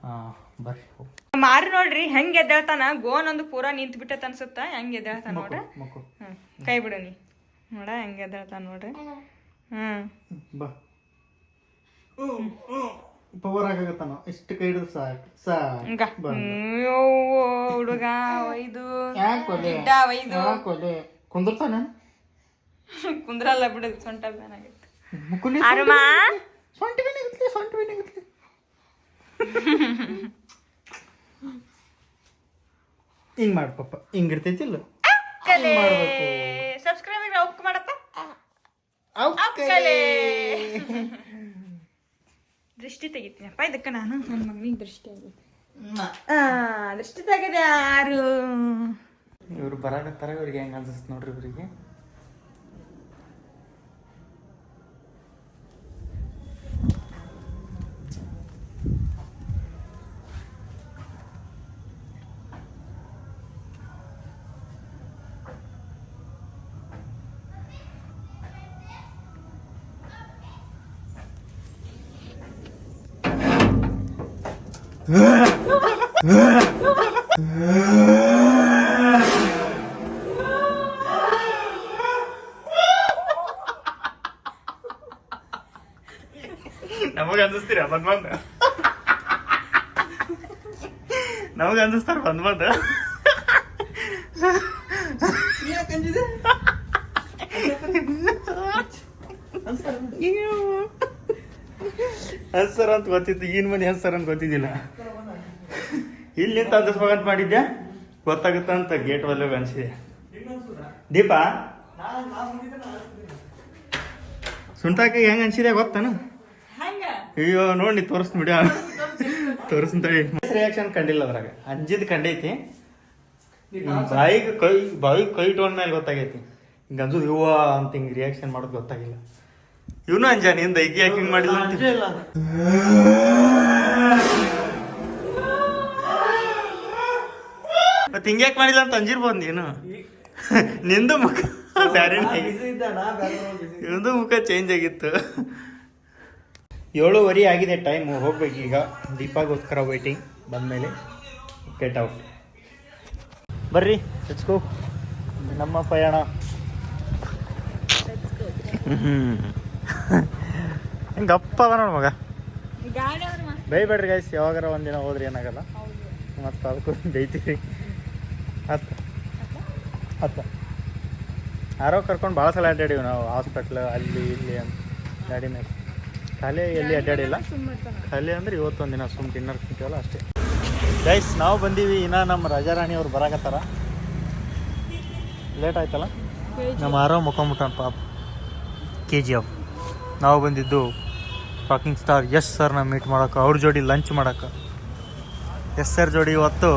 ಆ, ಬರ್ರಿ ಹೋಗ್. ಮಾರಿ ನೋಡ್ರಿ ಹೆಂಗ್ ಎದ್ದೇಳ್ತಾನ? ಗೋನ್ ಒಂದು ಪೂರ ನಿಂತ್ ಬಿಟ್ಟೆ ಅನ್ಸುತ್ತ? ಹೆಂಗ್ ಎದ್ದೇಳ್ತಾನ ನೋಡ್ರ? ಕೈ ಬಿಡು ನೀ. ನೋಡ ಹೆಂಗ್ ಎದ್ದೇಳ್ತಾನ ನೋಡ್ರಿ? ಹ್ಮ್. ಬಾ. ಪವರ್ ಆಗಾಗತ್ತಾನ ಇಷ್ಟು ಕೈ ಹಿಡಿದು ಸಾಕು ಸಾಕು ಹಂಗ. ಹುಡುಗ ಒಯ್ದು. ಗಿಡ್ಡ ಒಯ್ದು. ಕುಂದಿರ್ತಾನ? ಕುಂದ್ರಲ್ಲ ಬಿಡು ಸೊಂಟ ಆಗೈತೆ ಮುಕ್ಕುಲಿ ಅರುಮ? ಸೊಂಟ ಬೇನಾಗತ್ಲಿ ಹಿಂಗ್ ಮಾಡ್ ಪಪ್ಪ ಹಿಂಗ್ ಇರ್ತೈತಿಲ್ಲ. ಸಬ್ಸ್ಕ್ರೈಬ್ ಮಾಡಪ್ಪ. ದೃಷ್ಟಿ ತೆಗಿತೀನಪ್ಪ ಇದಕ್ಕೆ ನಾನು ನನ್ನ ಮಗನಿಗೆ ದೃಷ್ಟಿ ಆಗಿದೆ ದೃಷ್ಟಿ ತೆಗೆದ ಯಾರು? ಇವ್ರು ಬರಾಕತ್ತಾರ ಇವ್ರಿಗೆ ಹೆಂಗ ಅನ್ಸುತ್ತೆ ನೋಡ್ರಿ ಇವರಿಗೆ? ನಮಗ ಅನ್ಸ್ತೀರ ಬಂದ್ ಬಂದ. ನಮಗ ಅನ್ಸ್ತಾರ ಬಂದ್ ಬಂದ. ಹಸ್ಸರ್ ಅಂತ ಗೊತ್ತಿತ್ತು, ಈಗಿನ ಮನೆ ಹಸ್ಸರ್ ಅಂತ ಗೊತ್ತಿದ್ದಿಲ್ಲ. ಇಲ್ಲಿ ನಿಂತು ಅಂತ ಮಾಡಿದ್ದೆ ಗೊತ್ತಾಗುತ್ತ ಅಂತ ಗೇಟ್ ಒಲ್ಲ ಅನ್ಸಿದೆ. ದೀಪಾ? ಸುಂಟಾಕ ಹೆಂಗ್ ಅನ್ಸಿದೆ ಗೊತ್ತಾನ? ಅಯ್ಯೋ ನೋಡಿ ತೋರಿಸ್ತೀನಿ ಬಿಡ. ತೋರಿಸ್ತೀನಿ. ರಿಯಾಕ್ಷನ್ ಕಂಡಿಲ್ಲ ಅದ್ರಾಗ. ಅಂಜಿದ್ ಕಂಡೈತಿ. ಬಾಯಿಗೆ ಕೈ ಬಾಯಿಗೆ ಕೈ ಟೋನ್ ಮೇಲೆ ಗೊತ್ತಾಗೈತಿ. ಹಿಂಗ ಅಂಜು ಇವ ಅಂತ ಹಿಂಗ್ ರಿಯಾಕ್ಷನ್ ಮಾಡೋದು ಗೊತ್ತಾಗಿಲ್ಲ. ಇವನು ಅಂಜಾನ ನಿಂದ ಈಗ ಯಾಕೆ ಹಿಂಗ್ ಮಾಡಿಲ್ಲ ಅಂತ. ಮತ್ತೆ ಹಿಂಗ್ಯಾಕ್ ಮಾಡಿಲ್ಲ ಅಂತ ಅಂಜಿರ್ಬೋದು ನೀನು? [LAUGHS] ನಿಂದು ಮುಖ ಬ್ಯಾರೆ ಇವಂದು ಮುಖ ಚೇಂಜ್ ಆಗಿತ್ತು. ಏಳುವರೆ ಆಗಿದೆ ಟೈಮ್ ಹೋಗ್ಬೇಕೀಗ ದೀಪಾಗೋಸ್ಕರ ವೇಟಿಂಗ್ ಬಂದಮೇಲೆ ಗೆಟ್ ಔಟ್ ಬರ್ರಿ ಗೋ ನಮ್ಮ ಪಯಣ ಹಿಂಗೆ ಅಪ್ಪ ಅದ ನೋಡು ಮಗ? ಬೈಬೇಡ್ರಿ ಗೈಸ್ ಯಾವಾಗಾರ ಒಂದಿನ ಹೋದ್ರಿ ಏನಾಗಲ್ಲ. ಮತ್ತೆ ಮತ್ತು ಅದಕ್ಕೂ [LAUGHS] ಬೈತೀರಿ. ಹತ್ತು ಹತ್ತು ಯಾರೋ ಕರ್ಕೊಂಡು ಭಾಳ ಸಲ ಅಡ್ಡಾಡೀವಿ ನಾವು ಹಾಸ್ಪಿಟ್ಲ್ ಅಲ್ಲಿ, ಇಲ್ಲಿ ಅಂತ. ಗಾಡಿ ಮೇಲೆ. ಖಾಲಿ ಎಲ್ಲಿ ಅಡ್ಡಾಡಿಲ್ಲ. ಖಾಲಿ ಅಂದ್ರೆ ಇವತ್ತೊಂದು ದಿನ ಸುಮ್ ಡಿನ್ನರ್ ತಿಂತೀವಲ್ಲ ಅಷ್ಟೇ. ಗೈಸ್ ನಾವು ಬಂದೀವಿ ಇನ್ನ ನಮ್ಮ ರಾಜಾರಾಣಿ ಅವ್ರು ಬರಾಕತ್ತಾರ. ಲೇಟ್ ಆಯ್ತಲ್ಲ? ನಮ್ಮ ಆರೋ ಮುಖಮುಟ್ಟ ಪಾಪ. ಕೆ ಜಿ ಎಫ್ ನಾವು ಬಂದಿದ್ದು ಪಾಕಿಂಗ್ ಸ್ಟಾರ್ ಸರ್ ಸರ್ನ ಮೀಟ್ ಮಾಡೋಕೆ ಅವ್ರ ಜೋಡಿ ಲಂಚ್ ಮಾಡೋಕೆ ಎಸ್ ಸರ್ ಜೋಡಿ ಇವತ್ತು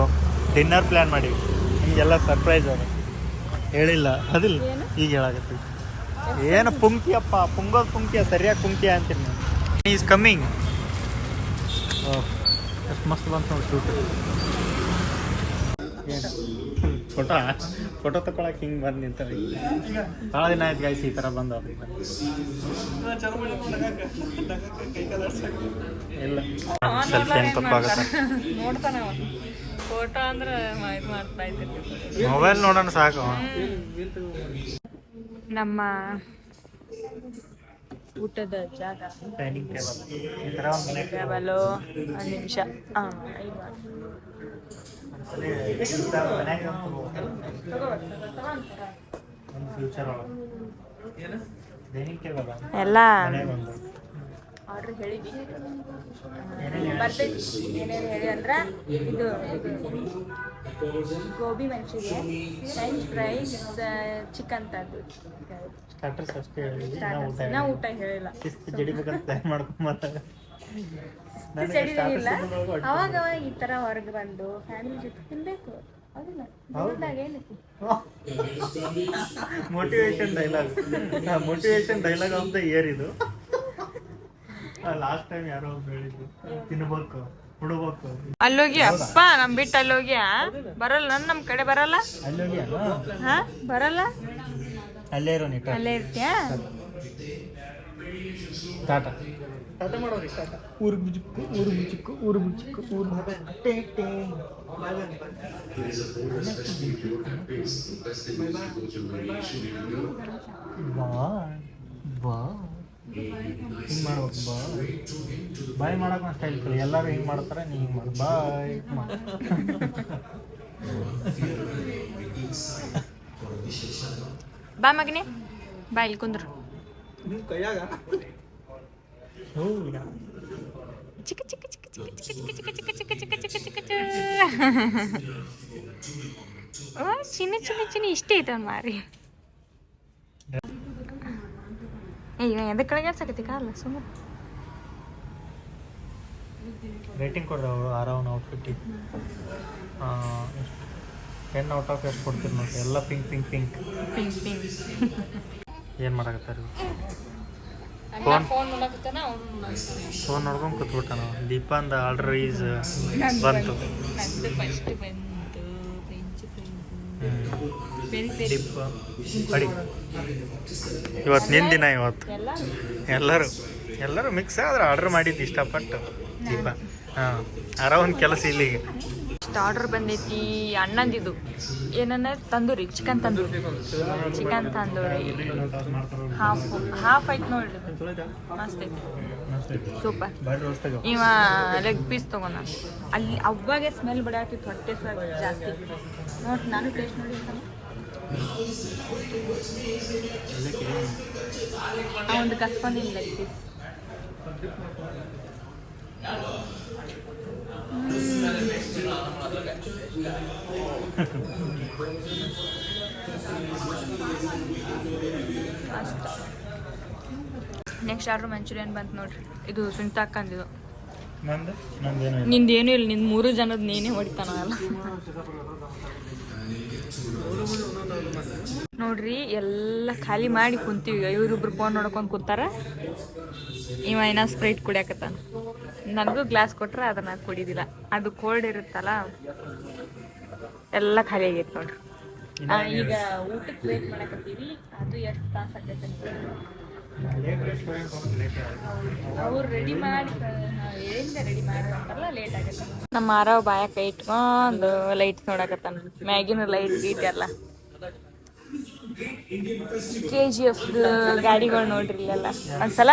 ಡಿನ್ನರ್ ಪ್ಲ್ಯಾನ್ ಮಾಡೀವಿ. ಹೀಗೆಲ್ಲ ಸರ್ಪ್ರೈಸ್ ಅದು. ಹೇಳಿಲ್ಲ. ಅದಿಲ್ಲ? ಈಗ ಹೇಳಾಗತ್ತೆ ಏನು ಪುಂಕಿಯಪ್ಪ ಪುಂಗೋದು ಪುಂಕಿಯ ಸರಿಯಾಗಿ ಪುಂಕಿಯ ಅಂತೀನಿ. ಈಸ್ ಕಮ್ಮಿಂಗ್ ಎಷ್ಟು ಮಸ್ತ್ ಬಂತು ನೋಡಿ ಶೂಟ್ ಫೋಟೋ ಫೋಟೋ ತಗೊಳಕ್ ಹಿಂಗೆ ಬಂದು ನಿಂತಾರೆ ಭಾಳ ದಿನ ಆಯ್ತು ಗಾಯ್ಸ್ ಈ ಥರ ಬಂದು ಇಲ್ಲ. ಸೆಲ್ಫಿ ತಪ್ಪಾಗತ್ತೆ ಫೋಟೋ ಅಂದ್ರೆ ಮೊಬೈಲ್ ನೋಡೋಣ ಸಾಕು. ನಮ್ಮ ಊಟದ ಜಾಗ. ಡೈನಿಂಗ್ ಟೇಬಲ್ ಒಂದು ನಿಮಿಷ. ಎಲ್ಲ ಆರ್ಡ್ರ್ ಹೇಳಿದ್ವಿ. ಬರ್ತೈತಿ ಏನೇನು ಹೇಳಿ ಅಂದ್ರೆ ಇದು gobi Manchurian French fries chicken ತಂದು ಸ್ಟಾರ್ಟರ್ಸ್ ಅಷ್ಟೇ ಹೇಳಿದ್ವಿ ನಾವು ಊಟ ನಾ ಊಟ ಹೇಳಿಲ್ಲ. ಜಡಿಬೇಕಂತ ಪ್ಲ್ಯಾನ್ ಮಾಡ್ಕೊಂಬಂದಾಗ ಚಡಿದಿಲ್ಲ ಅವಾಗ ಅವಾಗ ಈ ತರ ಹೊರಗೆ ಬಂದು ಫ್ಯಾಮಿಲಿ ಜೊತೆ ಏನೈತಿ motivation dialogue motivation dialogue of the year ಇದು ಲಾಸ್ಟ್ ಟೈಮ್ ಯಾರೋ ಒಬ್ರು ಹೇಳಿದ್ರು ತಿನ್ಬೇಕು ಹುಡಬೇಕು ಅಲ್ಲೋಗಿ ಅಪ್ಪ ನಮ್ ಬಿಟ್ಟು ಅಲ್ಲೋಗಿ ಬರಲ್ಲ ನನ್ ನಮ್ ಕಡೆ ಬರಲ್ಲ? ಹಾ ಬರಲ್ಲ? ಅಲ್ಲೇ ಇರೋ ಅಲ್ಲೇ ಇರ್ತೀಯಾ? ಟಾಟಾ. ಊರು ಬುಜುಕ್ಕು ಊರು ಬುಜುಕ್ಕು ಊರು ಬುಜುಕ್ಕು ಊರು ಟೇ ಟೇ. ಬಾಯ್ ಬಾಯ್ ಹಿಂಗೆ ಮಾಡ್ಬೇಕು ಬಾಯ್ ಒಂದು ಸ್ಟೈಲ್ ಕಲಿ ಎಲ್ಲರೂ ಹಿಂಗೆ ಮಾಡ್ತಾರೆ ನೀ ಹಿಂಗೆ ಮಾಡು ಬಾಯ್ ಬಾ ಮಗನೇ ಬಾ ಇಲ್ಲಿ ಕುಂದ್ರು ಹೌದಾ ಚಿಕ್ಕ ಚಿಕ್ಕ ಚಿಕ್ಕ ಚಿಕ್ಕ ಚಿಕ್ಕ ಚಿಕ್ಕ ಚಿಕ್ಕ ಚಿಕ್ಕ ಚಿಕ್ಕ ಚಿಕ್ಕ ಚಿಕ್ಕ ಚಿಕ್ಕ ಚಿನ್ನ ಚಿನ್ನ ಚಿನ್ನ ಇಷ್ಟೇ ಐತವನ್ ಮಾರಿ ಇವ ಎದಕ್ಕೆ ಕೆಳಗಾಡ್ಸಕತ್ತಿ ಕಾಲ ಸುಮ್ಮನೆ ರೇಟಿಂಗ್ ಕೊಡ್ರಿ ಅವರು around out fifty ten out of ಎಷ್ಟು ಕೊಡ್ತೀರಿ ನೋಡಿ ಎಲ್ಲ pink pink pink pink pink ಏನು ಮಾಡಕತ್ತಾರ ಫೋನ್ ಫೋನ್ ನೋಡಕತ್ತಾನ ಅವ್ನು ಫೋನ್ ನೋಡ್ಕೊಂಡು ಕೂತ್ಬಿಟ್ಟ ನಾವು ದೀಪಾಂದ ಆರ್ಡರ್ ಈಸ್ ಬಂತು. ಅಡಿ ಇವತ್ತು ನಿನ್ನ ದಿನ ಇವತ್ತು. ಎಲ್ಲ ಎಲ್ಲರೂ ಎಲ್ಲರೂ ಮಿಕ್ಸ್ ಆದ್ರೆ ಆರ್ಡರ್ ಮಾಡಿದ್ದು ಇಷ್ಟಪಟ್ಟು. ದೀಪ. ಹಾಂ ಆರಾಮ್ ಕೆಲಸ ಇಲ್ಲಿಗೆ. ಇಷ್ಟು ಆರ್ಡರ್ ಬಂದೈತಿ, ಅಣ್ಣಂದಿದು. ಏನನ್ನ tandoori chicken tandoori. Chicken tandoori. Half half ಐತ್ ನೋಡ್ರಿ. ಮಸ್ತ್ ಸೂಪರ್ ಇವ ಲೆಗ್ ಪೀಸ್ ತಗೊಂಡ. ಅಲ್ಲಿ ಅವಾಗೆ ಸ್ಮೆಲ್ ಬಡಾಕಿ ಹೊಟ್ಟೆ ಜಾಸ್ತಿ. ನೋಡಿ, ನಾನು ಟೇಸ್ಟ್ ನೋಡಿ ಆ ಒಂದು ಪೀಸ್ ನೆಕ್ಸ್ಟ್ ಆರ್ಡ್ರ್ ಮಂಚೂರಿಯನ್ ಬಂತು ನೋಡ್ರಿ. ಇದು ಸುನಿತಾಕ್ ಅಕ್ಕಂದಿದು ನಿಂದೇನು ಇಲ್ಲ. ನಿಂದು ಮೂರು ಜನದ ನೀನೇ ಹೊಡಿತಾನಲ್ಲ ನೋಡ್ರಿ, ಎಲ್ಲ ಖಾಲಿ ಮಾಡಿ ಕುಂತೀವಿ. ಇವ್ರಿಬ್ರು ಫೋನ್ ನೋಡ್ಕೊಂಡು ಕೂತಾರ. ಇವ ಇನ್ನ ಸ್ಪ್ರೈಟ್ ಕುಡಿಯಾಕತ್ತಾನ. ನನಗೂ ಗ್ಲಾಸ್ ಕೊಟ್ರೆ ಅದನ್ನ ಕುಡಿದಿಲ್ಲ. ಅದು ಕೋಲ್ಡ್ ಇರುತ್ತಲ್ಲ, ಎಲ್ಲ ಖಾಲಿ ಆಗೈತೆ ನೋಡ್ರಿ. ಈಗ ಊಟಕ್ಕೆ ವೇಟ್ ಮಾಡಕತ್ತೀವಿ. ಅದು ಎಷ್ಟು ತಾಸು ಅವ್ರು ರೆಡಿ ಮಾಡಿ ಹೇಳಿಂದ ರೆಡಿ ಮಾಡ್ತಾರಲ್ಲ ಲೇಟ್ ಆಗತ್ತೆ. ನಮ್ಮ ಮಾರವ ಬಾಯ ಕೈ ಇಟ್ಕೊಂಡು ಲೈಟ್ ನೋಡಕತ್ತಾನ. ಮ್ಯಾಗಿನ ಲೈಟ್ ಗೀಟ್ ಎಲ್ಲ. ಕೆ ಜಿ ಎಫ್ ಗಾಡಿಗಳು ನೋಡ್ರಿ ಇಲ್ಲೆಲ್ಲ. ಒಂದ್ಸಲ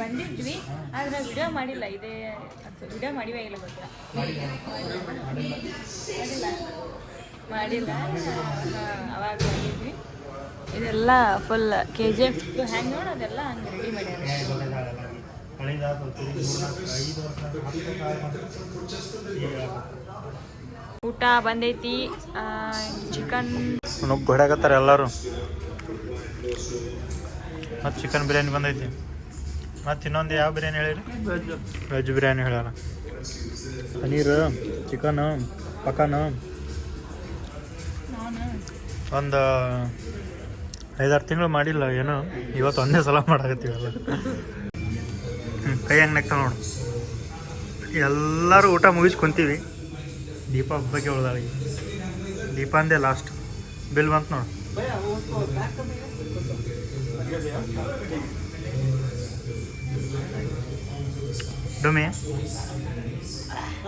ಬಂದಿದ್ವಿ ಆದ್ರೆ ವಿಡಿಯೋ ಮಾಡಿಲ್ಲ ಇದೇ ವಿಡಿಯೋ ಮಾಡಿವೇ ಇಲ್ಲ ಗೊತ್ತಿಲ್ಲ. ಮಾಡಿಲ್ಲ. ಮಾಡಿಲ್ಲ ಅವಾಗ ಬಂದಿದ್ವಿ. ಇದೆಲ್ಲ ಫುಲ್ ಕೆ ಜಿ ಎಫ್ ಹ್ಯಾಂಗೆ ನೋಡಿ ಅದೆಲ್ಲ ಹಂಗೆ ರೆಡಿ ಮಾಡ್ಯಾರ ಊಟ ಬಂದೈತಿ ಚಿಕನ್ ಹೊಡ್ಯಾಕತ್ತಾರ ಎಲ್ಲರೂ. ಮತ್ತು ಚಿಕನ್ ಬಿರಿಯಾನಿ ಬಂದೈತಿ. ಮತ್ತು ಇನ್ನೊಂದು ಯಾವ ಬಿರಿಯಾನಿ ಹೇಳಿರಿ? ವೆಜ್ ಬಿರಿಯಾನಿ ಹೇಳಲ್ಲ ಪನೀರು ಚಿಕನು ಪಕನ್. ಒಂದು ಐದಾರು ತಿಂಗಳು ಮಾಡಿಲ್ಲ, ಏನೋ ಇವತ್ತು ಒಂದೇ ಸಲ ಮಾಡಾಕತ್ತೀವಲ್ಲ. ಕೈ ಹೆಂಗೆ ನೆಕ್ತ ನೋಡು. ಎಲ್ಲರೂ ಊಟ ಮುಗಿಸಿ ಕುಂತೀವಿ. ದೀಪ ಹಬ್ಬಕ್ಕೆ ಉಳ್ದಾಳಿ. ದೀಪ ಅಂದೇ ಲಾಸ್ಟ್ ಬಿಲ್ ಬಂತು ನೋಡು. ಡೊಮೆ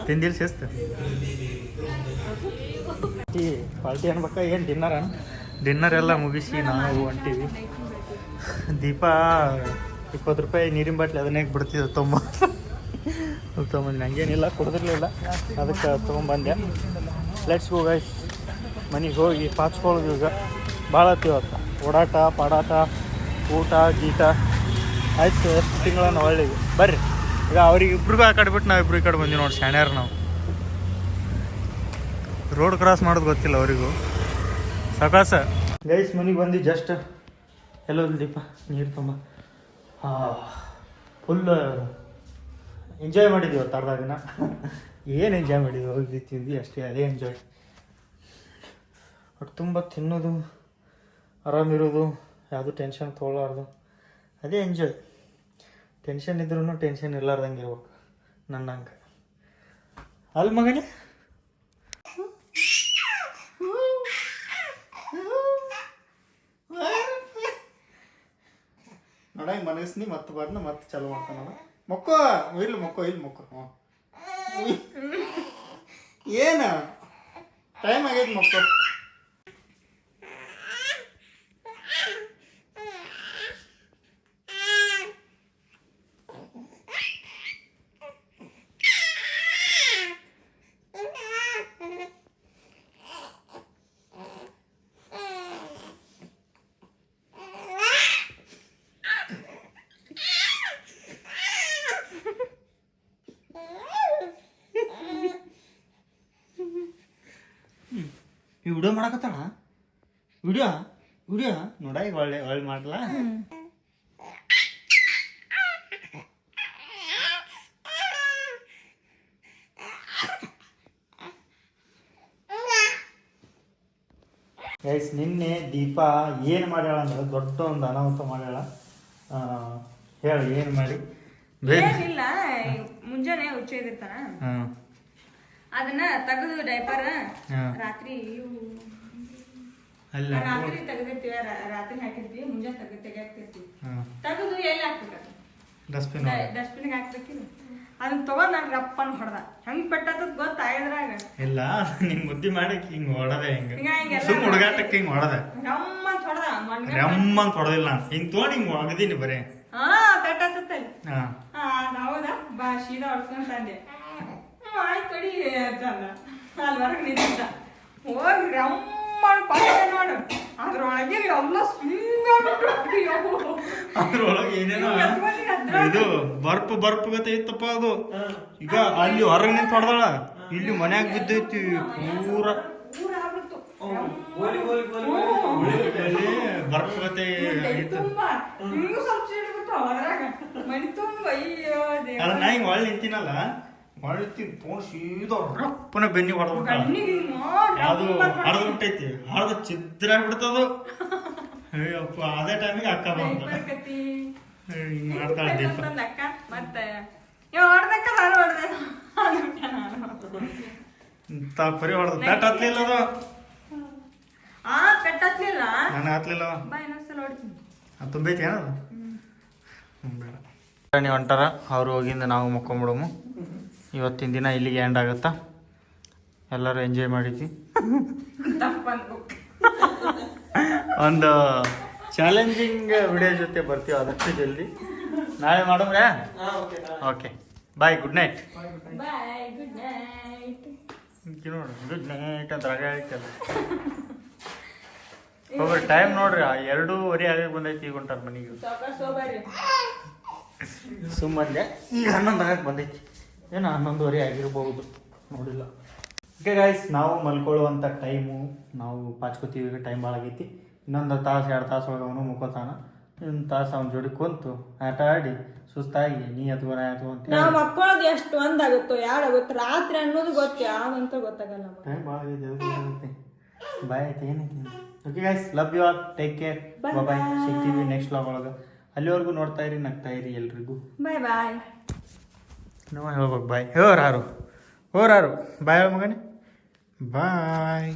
ತಿಂದಿಲ್ಲ ಶಿಸ್ತು. ಪಾರ್ಟಿ ಅನ್ಬೇಕಾ, ಏನು ಡಿನ್ನರ್ ಡಿನ್ನರ್ ಎಲ್ಲ ಮುಗಿಸಿ ನಾವು ಹೊಂಟೀವಿ. ದೀಪ, ಇಪ್ಪತ್ತು ರೂಪಾಯಿ ನೀರಿನ ಬಾಟ್ಲಿ ಅದನ್ನೇ ಬಿಡ್ತಿದ್ದೆ ತೊಂಬ ತೊಗೊಂಬಂದು. ಹಂಗೇನಿಲ್ಲ ಕುಡಿದಿರ್ಲಿಲ್ಲ. ಅದಕ್ಕೆ ತೊಗೊಂಬಂದೆ. ಲೆಟ್ಸ್ ಗೋ ಮನೆಗೆ ಹೋಗಿ ಪಾಚ್ಕೊಳ್ಳೋದು ಈಗ. ಭಾಳ ಇವತ್ತು. ಓಡಾಟ, ಪಾಡಾಟ, ಊಟ ಗೀಟ ಆಯಿತು, ಎಷ್ಟು ತಿಂಗಳನ್ನ ಒಳ್ಳೆಗೆ ಬರ್ರಿ. ಈಗ ಅವ್ರಿಗೆ ಇಬ್ರಿಗೂ ಆ ಕಡೆ ಬಿಟ್ಟು ನಾವು ಇಬ್ರು ಈ ಕಡೆ ಬಂದೀವಿ ನೋಡಿ, ಶಾಣ್ಯಾರ ನಾವು. ರೋಡ್ ಕ್ರಾಸ್ ಮಾಡೋದು ಗೊತ್ತಿಲ್ಲ ಅವರಿಗೂ. ಸಕಾಸ ಗೈಸ್ ಮನೆಗೆ ಬಂದು ಜಸ್ಟ್ ಎಲ್ಲೋ ದೀಪ, ನೀರು ತುಂಬ. ಫುಲ್ ಎಂಜಾಯ್ ಮಾಡಿದ್ವಿ ಅವತ್ತು ಅರ್ಧ ದಿನ. ಏನು ಎಂಜಾಯ್ ಮಾಡಿದ್ವಿ? ಹೋಗಿ ತಿಂದ್ವಿ ಅಷ್ಟೇ, ಅದೇ ಎಂಜಾಯ್ ಒಟ್ಟು ತುಂಬ ತಿನ್ನೋದು ಆರಾಮಿರೋದು ಯಾವುದು ಟೆನ್ಷನ್ ತೊಗೊಳಾರ್ದು. ಅದೇ ಎಂಜಾಯ್ ಟೆನ್ಷನ್ ಇದ್ರೂ ಟೆನ್ಷನ್ ಇರ್ಲಾರ್ದಂಗೆ ಇರ್ಬೇಕು, ನನ್ನಂಗೆ. ಅಲ್ಲಿ ಮಗನೇ? ನೋಡ ಮನಸ್ನಿ ಮತ್ತೆ ಬರ್ನ, ಮತ್ತೆ ಚಲೋ ಮಾಡ್ತಾನ ಮಕ್ಕೋ, ಇಲ್ಲಿ ಮಕ್ಕೋ ಇಲ್ಲಿ ಮಕ್ಕೋ. ಹ್ಞೂ. ಏನ? ಟೈಮ್ ಆಗೈತೆ ಮೊಕ್ಕೋ. ವಿಡಿಯೋ ಮಾಡಕತ್ತಾಳ? ವಿಡಿಯೋ? ವಿಡಿಯೋ? ನೋಡ ಈಗ ಒಳ್ಳೆ ಒಳ್ಳೆ ಮಾಡ್ಲಾ? ಗೈಸ್ ನಿನ್ನೆ ದೀಪ ಏನು ಮಾಡ್ಯಾಳ ಅಂದ್ರೆ ದೊಡ್ಡ ಒಂದು ಅನಾಹುತ ಮಾಡ್ಯಾಳ ಹೇಳಿ ಏನು ಮಾಡಿ? ಬೇರೆ ಇಲ್ಲ ಮುಂಜಾನೆ ಹುಚ್ಚಿರ್ತಾನ ಹಾಂ ಅದನ್ನ ತೆಗೆದು ಡೈಪರ್ ರಾತ್ರಿ ಅಲ್ಲ. ರಾತ್ರಿ ತೆಗೆದಿರ್ತೀವಿ ರಾತ್ರಿ ಹಾಕಿರ್ತೀವಿ ಮುಂಜಾನೆ ತೆಗೆದು ತೆಗಿಯಾಕ್ತಿರ್ತೀವಿ ತೆಗೆದು ಎಲ್ಲಿ ಹಾಕ್ಬೇಕು ಡಸ್ಟ್ಬಿನ್ ಡಸ್ಟ್ಬಿನ್ಗೆ ಹಾಕ್ಬೇಕಿಲ್ಲ ಅದನ್ನ ತಗೊಂಡ್ ನಾನು ರಪ್ಪನ್ ಹೊಡೆದ. ಹೆಂಗ್ ಪೆಟ್ಟದ ಗೊತ್ತಾಯದ್ರಾಗ ಇಲ್ಲ ನಿಮ್ ಬುದ್ಧಿ ಮಾಡಕ್ ಹಿಂಗ್ ಹೊಡದೆ ಹಿಂಗ. ಹಿಂಗ ಸುಮ್ ಹುಡುಗಾಟಕ್ಕೆ ಹಿಂಗ್ ಹೊಡದೆ. ರಮ್ಮ ಅಂತ ಹೊಡೆದ ರಮ್ಮ ಅಂತ ಹೊಡೆದಿಲ್ಲ ಹಿಂಗ್ ತಗೊಂಡ್ ಹಿಂಗ್ ಒಗದೀನಿ ಬರೀ. ಹಾ ಪೆಟ್ಟತ್ತಲ್ಲಿ ಹಾ. ಹಾ ಹೌದಾ? ಬಾ ಶೀದಾ ಹೊಡ್ಕೊಂಡ್ ತಂದೆ. ಆಯ್ತು ಕಡಿ ಅಂದ ಅಲ್ಲಿ ಹೊರಗೆ ನಿಂತ ಹೋಗಿ ರಮ್ಮನ್ ಪಾಯ ನೋಡು. ಅದ್ರೊಳಗೆ ಎಲ್ಲ ಸ್ವಿಂಗ್ ಅದ್ರೊಳಗೆ ಏನೇನೋ ಇದು ಬರ್ಪ್ ಬರ್ಪ್ ಗತೆ ಇತ್ತಪ್ಪ ಅದು. ಈಗ ಅಲ್ಲಿ ಹೊರಗೆ ನಿಂತು ಹೊಡೆದಾಳ. ಇಲ್ಲಿ ಮನ್ಯಾಗ ಬಿದ್ದೈತಿ ಪೂರ. ಬರ್ಪ್ ಗತೆ. ಅಲ್ಲ ನಾ ಹಿಂಗ್ ಒಳ್ಳೆ ನಿಂತಿನಲ್ಲ. ನಿಂತೀನಿ ತಗೊಂಡ್ ಸೀದಾ ರಪ್ಪನ ಬೆನ್ನಿ ಹೊಡೆದ್ಬಿಟ್ಟ ಅದು ಹರಿದು ಬಿಟ್ಟೈತಿ. ಹರಿದು ಚಿತ್ರ ಬಿಡ್ತದು ಅಯ್ಯಪ್ಪ ಅದೇ ಟೈಮಿಗೆ ಅಕ್ಕ ಬಂದ. ಹಿಂಗ್ ಮಾಡ್ತಾಳೆ ದೀಪ. ಅಕ್ಕ? ಮತ್ತೆ? ಇವ್ ಹೊಡ್ದಕ್ಕ ನಾನು ಹೊಡ್ದೆ. ಅಂದ್ಬಿಟ್ಟೆ ನಾನು. ತಾ ಪರಿ ಹೊಡೆದು ಪೆಟ್ ಹತ್ಲಿಲ್ಲ ಅದು? ಆ ನಾನು ಹತ್ಲಿಲ್ಲ? ಬಾ ಇನ್ನೊಂದ್ಸಲ ಹೊಡ್ತೀನಿ. ಅದು ತುಂಬೈತಿ ಏನದು ಹ್ಮ್, ಬೇಡ. ನೀವು ಹೊಂಟಾರ ಅವ್ರು ಹೋಗಿಂದ ನಾವು ಮುಕ್ಕೊಂಬಿಡಮು. ಇವತ್ತಿನ ದಿನ ಇಲ್ಲಿಗೆ ಎಂಡ್ ಆಗುತ್ತಾ? ಎಲ್ಲರೂ ಎಂಜಾಯ್ ಮಾಡಿದ್ವಿ. ಒಂದು ಚಾಲೆಂಜಿಂಗ್ ವಿಡಿಯೋ ಜೊತೆ ಬರ್ತೀವಿ ಆದಷ್ಟು ಜಲ್ದಿ. ನಾಳೆ ಮಾಡೋಣ okay bye good night good night ನೋಡ್ರಿ ಗುಡ್ ನೈಟ್ ಅಂತ ರಗ ಹೇಳ್ತಲ್ಲ. ಒಬ್ಬರು ಟೈಮ್ ನೋಡ್ರಿ ಎರಡೂವರೆ ಆಗಿ ಬಂದೈತಿ ಈಗ ಹೊಂಟಾರ ಮನೆಗೆ. ಸುಮ್ಮನೆ. ಈಗ ಹನ್ನೊಂದು ಆಗಕ್ಕೆ ಬಂದೈತಿ. ಏನು ಹನ್ನೊಂದುವರೆ ಆಗಿರ್ಬೋದು. ನೋಡಿಲ್ಲ. ಓಕೆ ಗಾಯ್ಸ್ ನಾವು ಮಲ್ಕೊಳ್ಳುವಂಥ ಟೈಮು ನಾವು ಪಾಚ್ಕೋತೀವಿ ಟೈಮ್ ಭಾಳ ಆಗೈತಿ. ಇನ್ನೊಂದು ತಾಸು ಎರಡು ತಾಸು ಒಳಗೆ ಅವನು ಮುಕ್ಕೋತಾನ ಇನ್ನೊಂದು ತಾಸು ಅವ್ನ ಜೋಡಿ ಕುಂತು ಆಟ ಆಡಿ ಸುಸ್ತಾಗಿ ನೀ ಅಥವಾ ನಾ ಅಂತ ನಾವು ಮಕ್ಕಳದು ಎಷ್ಟು ಒಂದಾಗುತ್ತೋ ಎರಡು ಆಗುತ್ತೋ ರಾತ್ರಿ ಅನ್ನೋದು ಗೊತ್ತು ಯಾವಂತೂ ಗೊತ್ತಾಗಲ್ಲ ಟೈಮ್ ಭಾಳ ಆಗೈತಿ ಬಾಯ್ ಆಯ್ತು ಏನೈತಿ okay guys love you all take care bye. ಸಿಗ್ತೀವಿ next vlog ಒಳಗೆ. ಅಲ್ಲಿವರೆಗೂ ನೋಡ್ತಾ ಇರಿ ನಗ್ತಾ ಇರಿ ಎಲ್ರಿಗೂ. ಬಾಯ್ ಬಾಯ್ ನಾವು ಹೇಳ್ಬೇಕು ಬಾಯ್ ಹೋರಾರು ಹೋರಾರು ಬಾಯ್ ಮಗನೇ ಬಾಯ್